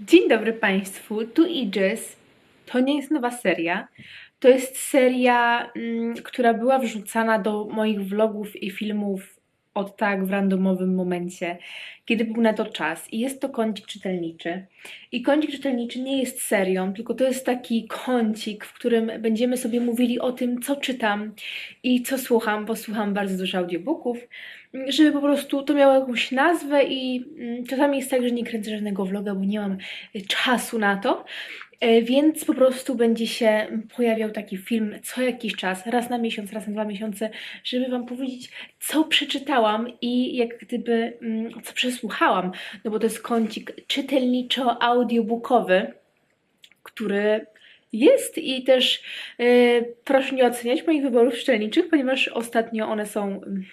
Dzień dobry Państwu, tu Idris. To nie jest nowa seria. To jest seria, mm, która była wrzucana do moich vlogów i filmów od tak w randomowym momencie, kiedy był na to czas. I jest to kącik czytelniczy. I kącik czytelniczy nie jest serią, tylko to jest taki kącik, w którym będziemy sobie mówili o tym, co czytam i co słucham, bo słucham bardzo dużo audiobooków, żeby po prostu to miało jakąś nazwę i mm, czasami jest tak, że nie kręcę żadnego vloga, bo nie mam y, czasu na to, więc po prostu będzie się pojawiał taki film co jakiś czas, raz na miesiąc, raz na dwa miesiące, żeby Wam powiedzieć, co przeczytałam i jak gdyby mm, co przesłuchałam, no bo to jest kącik czytelniczo-audiobookowy, który jest i też e, proszę nie oceniać moich wyborów czytelniczych, ponieważ ostatnio one są mm,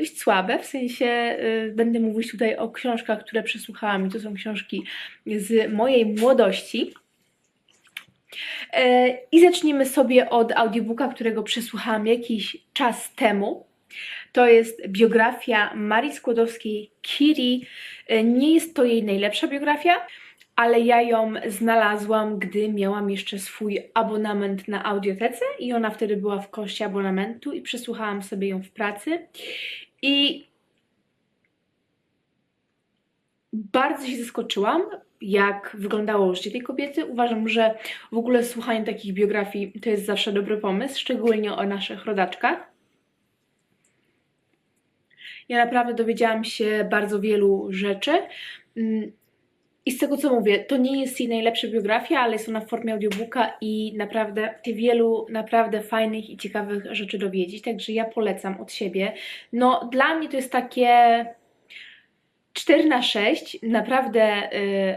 dość słabe, w sensie y, będę mówić tutaj o książkach, które przesłuchałam i to są książki z mojej młodości. E, I zaczniemy sobie od audiobooka, którego przesłuchałam jakiś czas temu. To jest biografia Marii Skłodowskiej-Curie. E, Nie jest to jej najlepsza biografia, ale ja ją znalazłam, gdy miałam jeszcze swój abonament na audiotece i ona wtedy była w koszcie abonamentu i przesłuchałam sobie ją w pracy. I bardzo się zaskoczyłam, jak wyglądało życie tej kobiety. Uważam, że w ogóle słuchanie takich biografii to jest zawsze dobry pomysł, szczególnie o naszych rodaczkach. Ja naprawdę dowiedziałam się bardzo wielu rzeczy. Mm, I z tego co mówię, to nie jest jej najlepsza biografia, ale jest ona w formie audiobooka i naprawdę się wielu naprawdę fajnych i ciekawych rzeczy dowiedzieć. Także ja polecam od siebie. No, dla mnie to jest takie 4 na 6 naprawdę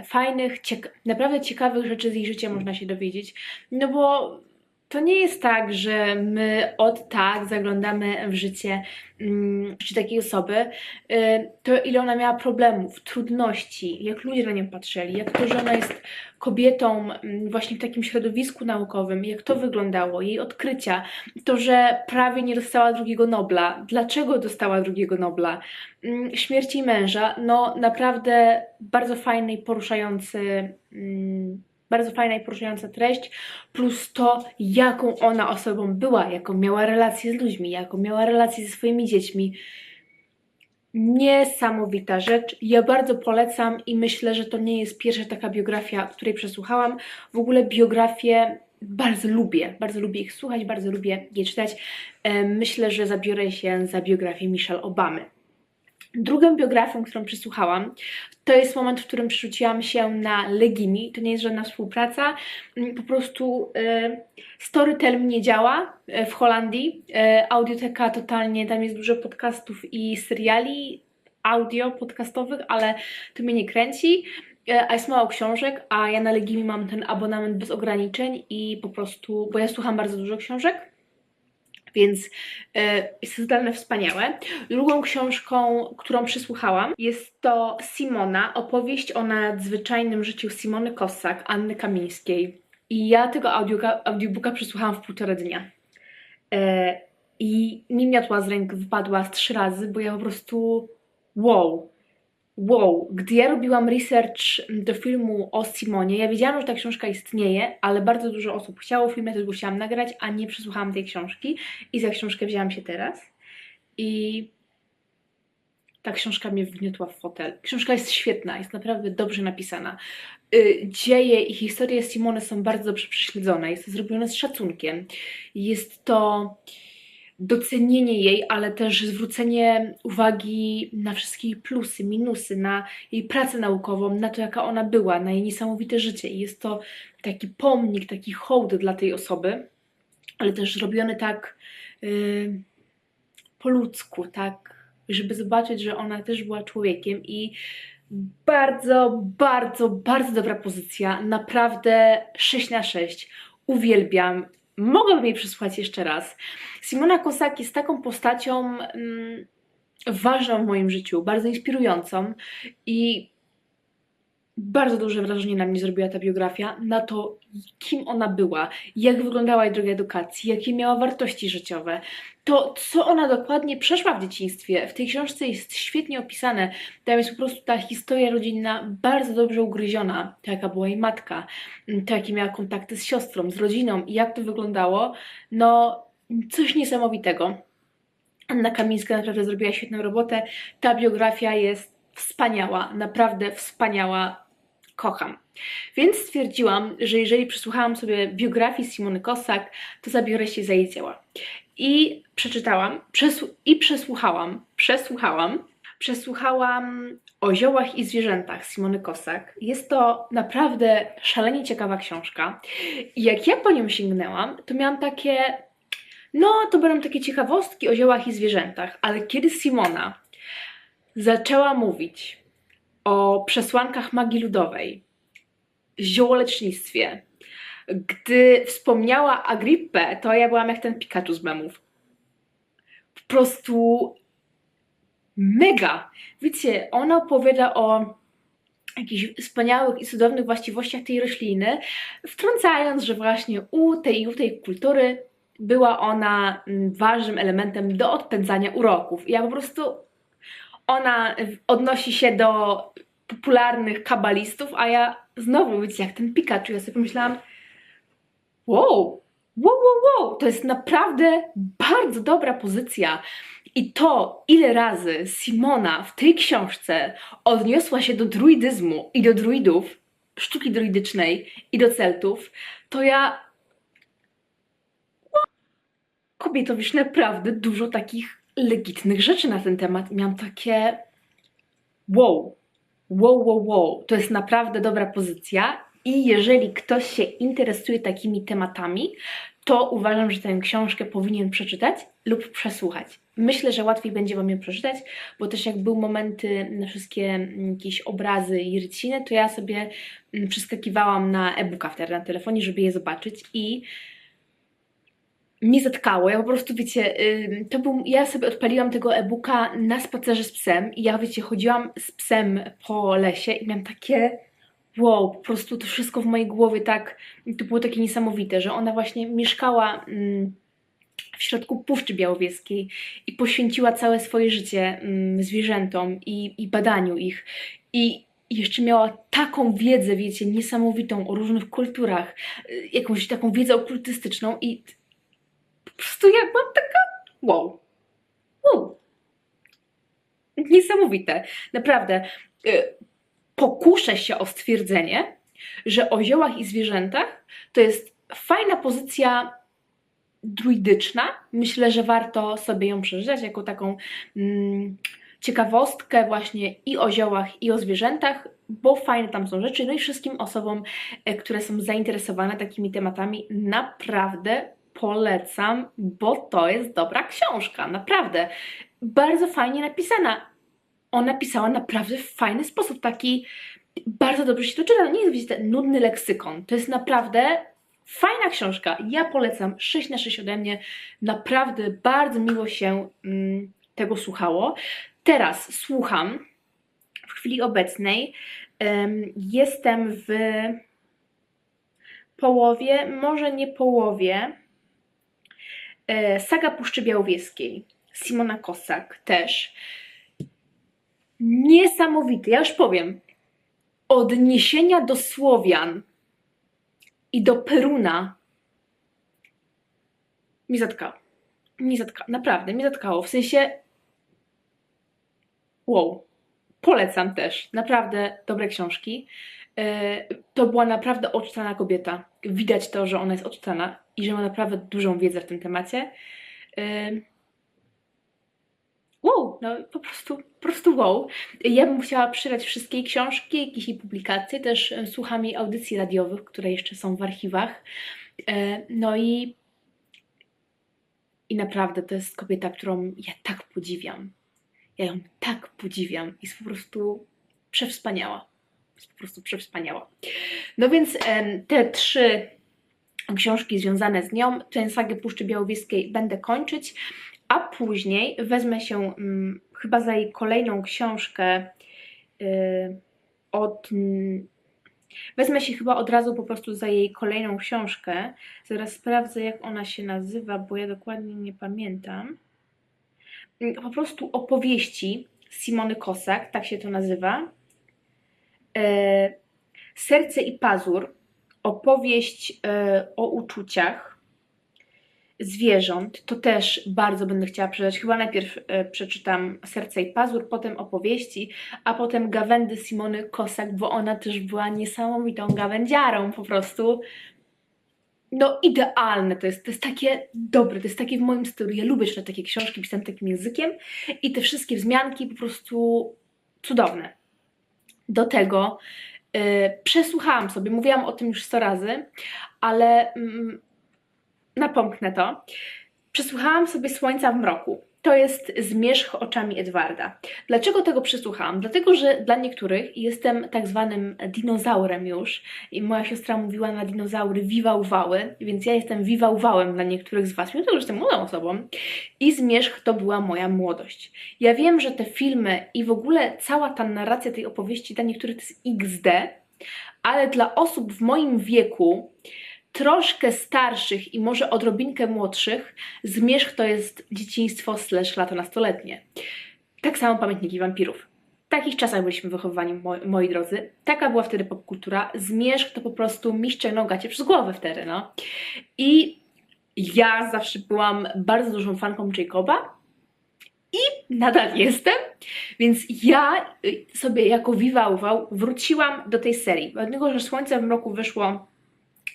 y, fajnych, cieka naprawdę ciekawych rzeczy z jej życia można się dowiedzieć. No bo to nie jest tak, że my od tak zaglądamy w życie mm, czy takiej osoby, y, to ile ona miała problemów, trudności, jak ludzie na nią patrzyli, jak to, że ona jest kobietą mm, właśnie w takim środowisku naukowym, jak to wyglądało, jej odkrycia, to, że prawie nie dostała drugiego Nobla, dlaczego dostała drugiego Nobla, mm, śmierci męża, no naprawdę bardzo fajny i poruszający bardzo fajna i poruszająca treść, plus to, jaką ona osobą była, jaką miała relację z ludźmi, jaką miała relację ze swoimi dziećmi. Niesamowita rzecz. Ja bardzo polecam i myślę, że to nie jest pierwsza taka biografia, której przesłuchałam. W ogóle biografię bardzo lubię, bardzo lubię ich słuchać, bardzo lubię je czytać. E, Myślę, że zabiorę się za biografię Michelle Obamy. Drugą biografią, którą przesłuchałam, to jest moment, w którym przerzuciłam się na Legimi. To nie jest żadna współpraca. Mm, Po prostu e, Storytel nie działa e, w Holandii. E, audioteka totalnie, tam jest dużo podcastów i seriali audio podcastowych, ale to mnie nie kręci. A jest mało książek, a ja na Legimi mam ten abonament bez ograniczeń i po prostu, bo ja słucham bardzo dużo książek, więc e, jest to totalnie wspaniałe. Drugą książką, którą przysłuchałam, jest to Simona, opowieść o nadzwyczajnym życiu Simony Kossak, Anny Kamińskiej. I ja tego audioka, audiobooka przesłuchałam w półtora dnia. E, I mi miotła z ręk wypadła z trzy razy, bo ja po prostu wow. Wow, gdy ja robiłam research do filmu o Simonie, ja wiedziałam, że ta książka istnieje, ale bardzo dużo osób chciało film, ja też chciałam nagrać, a nie przesłuchałam tej książki i za książkę wzięłam się teraz. I ta książka mnie wgniotła w fotel. Książka jest świetna, jest naprawdę dobrze napisana. Y, Dzieje i historie Simony są bardzo dobrze prześledzone, jest to zrobione z szacunkiem. Jest to docenienie jej, ale też zwrócenie uwagi na wszystkie jej plusy, minusy, na jej pracę naukową, na to, jaka ona była, na jej niesamowite życie. I jest to taki pomnik, taki hołd dla tej osoby, ale też zrobiony tak yy, po ludzku, tak, żeby zobaczyć, że ona też była człowiekiem i bardzo, bardzo, bardzo dobra pozycja. Naprawdę 6 na 6. Uwielbiam. Mogłabym jej przesłuchać jeszcze raz. Simona Kosak jest taką postacią mm, ważną w moim życiu, bardzo inspirującą i bardzo duże wrażenie na mnie zrobiła ta biografia, na to, kim ona była, jak wyglądała jej droga edukacji, jakie miała wartości życiowe. To, co ona dokładnie przeszła w dzieciństwie, w tej książce jest świetnie opisane. Tam jest po prostu ta historia rodzinna bardzo dobrze ugryziona, to jaka była jej matka, to jakie miała kontakty z siostrą, z rodziną i jak to wyglądało. No, coś niesamowitego. Anna Kamińska naprawdę zrobiła świetną robotę. Ta biografia jest wspaniała, naprawdę wspaniała. Kocham. Więc stwierdziłam, że jeżeli przesłuchałam sobie biografii Simony Kosak, to zabiorę się za jej dzieła. I przeczytałam, przesłu- i przesłuchałam, przesłuchałam, przesłuchałam o ziołach i zwierzętach Simony Kosak. Jest to naprawdę szalenie ciekawa książka. I jak ja po nią sięgnęłam, to miałam takie, no to będą takie ciekawostki o ziołach i zwierzętach, ale kiedy Simona zaczęła mówić o przesłankach magii ludowej, ziołolecznictwie, gdy wspomniała Agrippę, to ja byłam jak ten Pikachu z memów. Po prostu mega! Wiecie, ona opowiada o jakichś wspaniałych i cudownych właściwościach tej rośliny, wtrącając, że właśnie u tej i u tej kultury była ona mm, ważnym elementem do odpędzania uroków. Ja po prostu ona odnosi się do popularnych kabalistów, a ja znowu wiecie, jak ten Pikachu. Ja sobie pomyślałam, wow, wow, wow, wow, to jest naprawdę bardzo dobra pozycja. I to, ile razy Simona w tej książce odniosła się do druidyzmu i do druidów, sztuki druidycznej i do celtów, to ja. Kobieto, wiesz, naprawdę dużo takich legitnych rzeczy na ten temat. Miałam takie. Wow, wow, wow, wow. To jest naprawdę dobra pozycja. I jeżeli ktoś się interesuje takimi tematami, to uważam, że tę książkę powinien przeczytać lub przesłuchać. Myślę, że łatwiej będzie Wam ją przeczytać, bo też jak były momenty na wszystkie mm, jakieś obrazy i ryciny, to ja sobie mm, przeskakiwałam na e-booka na telefonie, żeby je zobaczyć i mnie zatkało. Ja po prostu, wiecie, to był, ja sobie odpaliłam tego e-booka na spacerze z psem i ja, wiecie, chodziłam z psem po lesie i miałam takie wow, po prostu to wszystko w mojej głowie tak, to było takie niesamowite, że ona właśnie mieszkała w środku Puszczy Białowieskiej i poświęciła całe swoje życie zwierzętom i, i badaniu ich. I jeszcze miała taką wiedzę, wiecie, niesamowitą o różnych kulturach, y, jakąś taką wiedzę okultystyczną i po prostu ja byłam taka wow, wow. Niesamowite, naprawdę. Y, Pokuszę się o stwierdzenie, że o ziołach i zwierzętach to jest fajna pozycja druidyczna. Myślę, że warto sobie ją przeczytać jako taką mm, ciekawostkę właśnie i o ziołach, i o zwierzętach, bo fajne tam są rzeczy. No i wszystkim osobom, e, które są zainteresowane takimi tematami, naprawdę polecam, bo to jest dobra książka, naprawdę. Bardzo fajnie napisana. Ona pisała naprawdę w fajny sposób, taki bardzo dobrze się to czyta. Nie jest wiecie, nudny leksykon. To jest naprawdę Fajna książka, ja polecam 6 na 6 ode mnie. Naprawdę bardzo miło się mm, tego słuchało. Teraz słucham w chwili obecnej. em, jestem w połowie, może nie połowie. E, Saga Puszczy Białowieskiej. Simona Kosak też. Niesamowity, ja już powiem. Odniesienia do Słowian i do Peruna mi zatkało. Zatkało, naprawdę, mi zatkało. W sensie, wow, polecam też. Naprawdę dobre książki. E, To była naprawdę odczytana kobieta. Widać to, że ona jest odczytana i że ma naprawdę dużą wiedzę w tym temacie. Wow, no po prostu, po prostu wow. Ja bym chciała przydać wszystkie książki, jakieś jej publikacje, też e, słucham jej audycji radiowych, które jeszcze są w archiwach. E, No i, i naprawdę to jest kobieta, którą ja tak podziwiam. Ja ją tak podziwiam. Jest po prostu przewspaniała. Jest po prostu przewspaniała. No więc te trzy książki związane z nią, tę sagę Puszczy Białowieskiej będę kończyć a później wezmę się mm, chyba za jej kolejną książkę. y, od. mm, Wezmę się chyba od razu po prostu za jej kolejną książkę. Zaraz sprawdzę, jak ona się nazywa, bo ja dokładnie nie pamiętam. Mm, Po prostu opowieści Simony Kosak, tak się to nazywa. E, Serce i pazur. Opowieść e, o uczuciach zwierząt. To też bardzo będę chciała przeczytać. Chyba najpierw e, przeczytam Serce i pazur, potem opowieści, a potem gawędy Simony Kosak, bo ona też była niesamowitą gawędziarą po prostu. No idealne to jest, to jest takie dobre, to jest takie w moim stylu. Ja lubię czytać takie książki pisane takim językiem i te wszystkie wzmianki po prostu cudowne. Do tego przesłuchałam sobie, mówiłam o tym już 100 razy, ale mm, napomknę to. Przesłuchałam sobie Słońca w mroku. To jest zmierzch oczami Edwarda. Dlaczego tego przesłuchałam? Dlatego, że dla niektórych jestem tak zwanym dinozaurem już i moja siostra mówiła na dinozaury wiwałwały, więc ja jestem wiwałwałem dla niektórych z Was, mimo tego, że jestem młodą osobą i zmierzch to była moja młodość. Ja wiem, że te filmy i w ogóle cała ta narracja tej opowieści dla niektórych to jest XD, ale dla osób w moim wieku troszkę starszych i może odrobinkę młodszych, Zmierzch to jest dzieciństwo slash lata nastoletnie. Tak samo pamiętniki wampirów. W takich czasach byliśmy wychowywani, moi, moi drodzy. Taka była wtedy popkultura. Zmierzch to po prostu mi ściągnął gacie przez głowę wtedy, no. I ja zawsze byłam bardzo dużą fanką Jacoba i nadal jestem, więc ja y, sobie jako Viva Uwał wróciłam do tej serii. Dlatego, że Słońce w mroku wyszło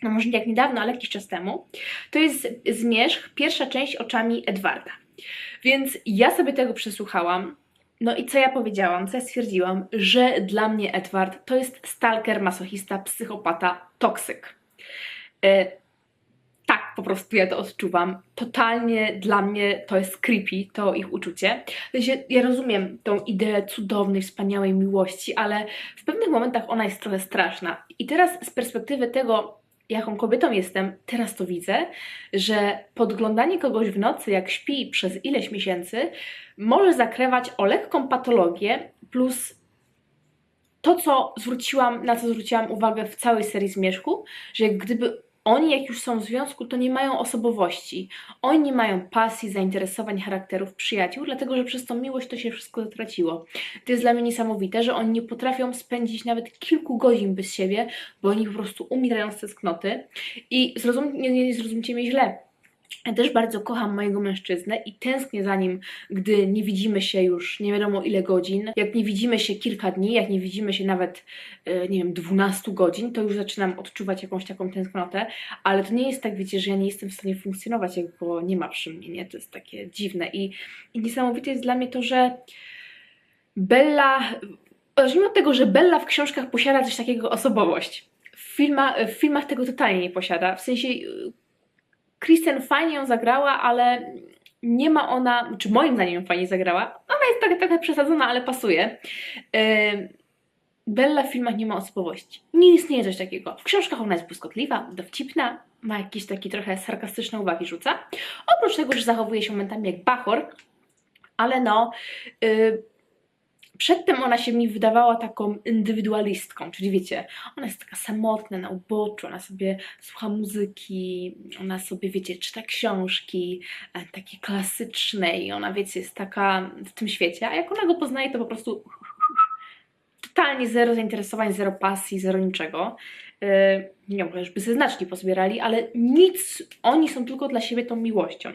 no może nie jak niedawno, ale jakiś czas temu, to jest Zmierzch, pierwsza część oczami Edwarda. Więc ja sobie tego przesłuchałam. No i co ja powiedziałam, co ja stwierdziłam, że dla mnie Edward to jest stalker, masochista, psychopata, toksyk. E, tak, po prostu ja to odczuwam. Totalnie dla mnie to jest creepy, to ich uczucie. Ja rozumiem tą ideę cudownej, wspaniałej miłości, ale w pewnych momentach ona jest trochę straszna. I teraz z perspektywy tego, jaką kobietą jestem, teraz to widzę, że podglądanie kogoś w nocy, jak śpi przez ileś miesięcy, może zakrywać o lekką patologię, plus to, co zwróciłam, na co zwróciłam uwagę w całej serii Zmierzchu, że gdyby oni, jak już są w związku, to nie mają osobowości. Oni nie mają pasji, zainteresowań, charakterów, przyjaciół, dlatego że przez tą miłość to się wszystko zatraciło. To jest dla mnie niesamowite, że oni nie potrafią spędzić nawet kilku godzin bez siebie, bo oni po prostu umierają z tęsknoty. I zrozum, nie, nie zrozumcie mnie źle. Ja też bardzo kocham mojego mężczyznę i tęsknię za nim, gdy nie widzimy się już nie wiadomo ile godzin. Jak nie widzimy się kilka dni, jak nie widzimy się nawet, e, nie wiem, 12 godzin, to już zaczynam odczuwać jakąś taką tęsknotę, ale to nie jest tak, wiecie, że ja nie jestem w stanie funkcjonować, jak go nie ma przy mnie, nie? To jest takie dziwne i, i niesamowite jest dla mnie to, że Bella, zacznijmy od tego, że Bella w książkach posiada coś takiego osobowość. W, filma, w filmach tego totalnie nie posiada, w sensie Kristen fajnie ją zagrała, ale nie ma ona, czy moim zdaniem fajnie zagrała. Ona jest trochę, trochę przesadzona, ale pasuje. Bella w filmach nie ma osobowości. Nie istnieje coś takiego. W książkach ona jest błyskotliwa, dowcipna, ma jakieś takie trochę sarkastyczne uwagi rzuca. Oprócz tego, że zachowuje się momentami jak bachor, ale no, yy, przedtem ona się mi wydawała taką indywidualistką, czyli wiecie, ona jest taka samotna na uboczu, ona sobie słucha muzyki, ona sobie, wiecie, czyta książki, e, takie klasyczne i ona, wiecie, jest taka w tym świecie, a jak ona go poznaje, to po prostu totalnie zero zainteresowań, zero pasji, zero niczego. Yy, nie wiem, żeby ze znaczni pozbierali, ale nic, oni są tylko dla siebie tą miłością.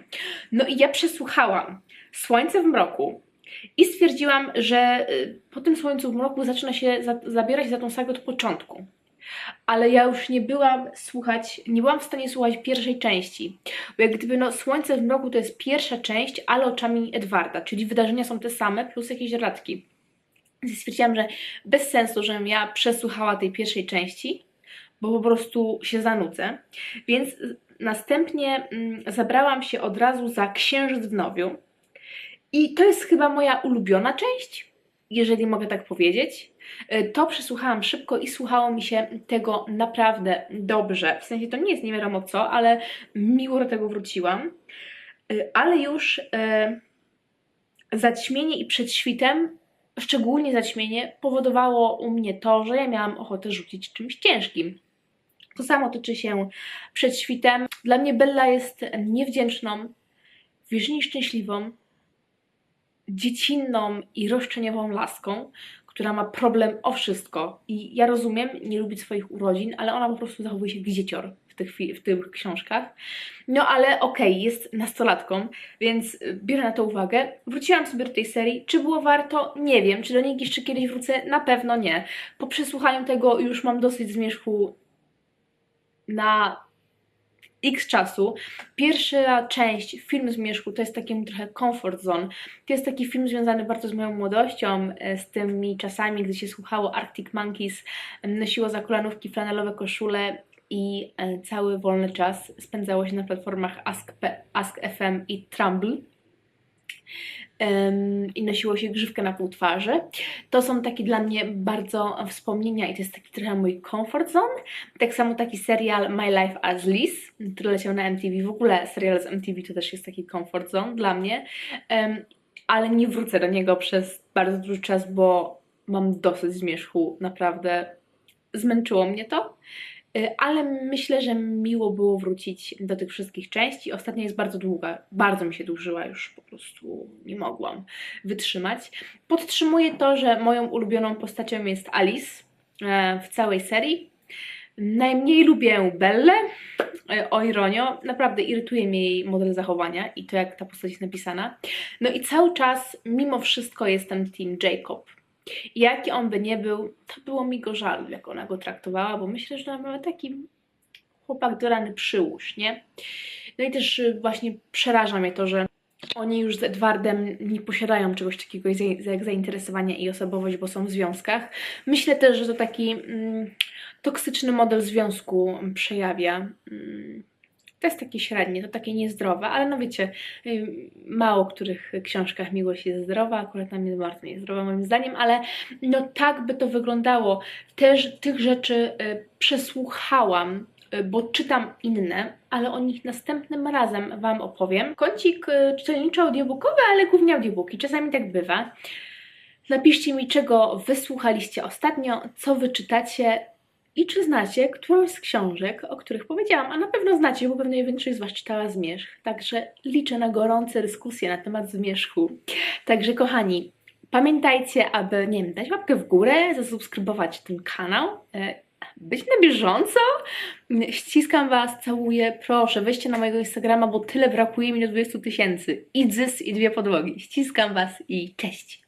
No i ja przesłuchałam Słońce w mroku, i stwierdziłam, że y, po tym Słońcu w mroku zaczyna się za, zabierać za tą sagę od początku. Ale ja już nie byłam słuchać, nie byłam w stanie słuchać pierwszej części. Bo jak gdyby no, Słońce w mroku to jest pierwsza część, ale oczami Edwarda, czyli wydarzenia są te same, plus jakieś radki. Więc stwierdziłam, że bez sensu, żebym ja przesłuchała tej pierwszej części, bo po prostu się zanudzę. Więc następnie mm, zabrałam się od razu za Księżyc w Nowiu. I to jest chyba moja ulubiona część, jeżeli mogę tak powiedzieć. E, To przesłuchałam szybko i słuchało mi się tego naprawdę dobrze. W sensie to nie jest nie wiadomo co, ale miło do tego wróciłam. E, Ale już e, zaćmienie i przed świtem szczególnie zaćmienie, powodowało u mnie to, że ja miałam ochotę rzucić czymś ciężkim. To samo tyczy się przed świtem. Dla mnie Bella jest niewdzięczną, wiecznie nieszczęśliwą, dziecinną i roszczeniową laską, która ma problem o wszystko. I ja rozumiem, nie lubi swoich urodzin, ale ona po prostu zachowuje się jak dziecior w tych, w tych książkach. No ale okej, jest nastolatką, więc y, biorę na to uwagę. Wróciłam sobie do tej serii. Czy było warto? Nie wiem. Czy do niej jeszcze kiedyś wrócę? Na pewno nie. Po przesłuchaniu tego już mam dosyć zmierzchu na x czasu. Pierwsza część, film Zmierzchu, to jest taki trochę comfort zone. To jest taki film związany bardzo z moją młodością, e, z tymi czasami, gdy się słuchało Arctic Monkeys, nosiło za kolanówki flanelowe koszule i e, cały wolny czas spędzało się na platformach Ask, Ask FM i Trumble. I nosiło się grzywkę na pół twarzy. To są takie dla mnie bardzo wspomnienia i to jest taki trochę mój comfort zone. Tak samo taki serial My Life as Liz, który leciał na MTV. W ogóle serial z MTV to też jest taki comfort zone dla mnie. Ale nie wrócę do niego przez bardzo duży czas, bo mam dosyć zmierzchu. Naprawdę zmęczyło mnie to. Y, Ale myślę, że miło było wrócić do tych wszystkich części. Ostatnia jest bardzo długa, bardzo mi się dłużyła, już po prostu nie mogłam wytrzymać. Podtrzymuję to, że moją ulubioną postacią jest Alice e, w całej serii. Najmniej lubię Bellę. E, O ironio, naprawdę irytuje mnie jej model zachowania i to, jak ta postać jest napisana. No i cały czas, mimo wszystko, jestem Team Jacob. I jaki on by nie był, to było mi go żal, jak ona go traktowała, bo myślę, że był taki chłopak do rany przyłóż, nie? No i też y, właśnie przeraża mnie to, że oni już z Edwardem nie posiadają czegoś takiego jak zainteresowania i osobowość, bo są w związkach. Myślę też, że to taki mm, toksyczny model związku przejawia. Mm, to jest takie średnie, to takie niezdrowe, ale no wiecie, y, mało których książkach miłość jest zdrowa, akurat tam jest bardzo niezdrowa moim zdaniem, ale no tak by to wyglądało. Też tych rzeczy y, przesłuchałam, y, bo czytam inne, ale o nich następnym razem Wam opowiem. Kącik czytelniczo-audiobookowy, ale głównie audiobooki, czasami tak bywa. Napiszcie mi, czego wysłuchaliście ostatnio, co wyczytacie i czy znacie którąś z książek, o których powiedziałam, a na pewno znacie, bo pewnie większość z Was czytała Zmierzch. Także liczę na gorące dyskusje na temat Zmierzchu. Także kochani, pamiętajcie, aby, nie wiem, dać łapkę w górę, zasubskrybować ten kanał, e, być na bieżąco. Ściskam Was, całuję. Proszę, weźcie na mojego Instagrama, bo tyle brakuje mi do 20 tysięcy. I dzys, i dwie podłogi. Ściskam Was i cześć!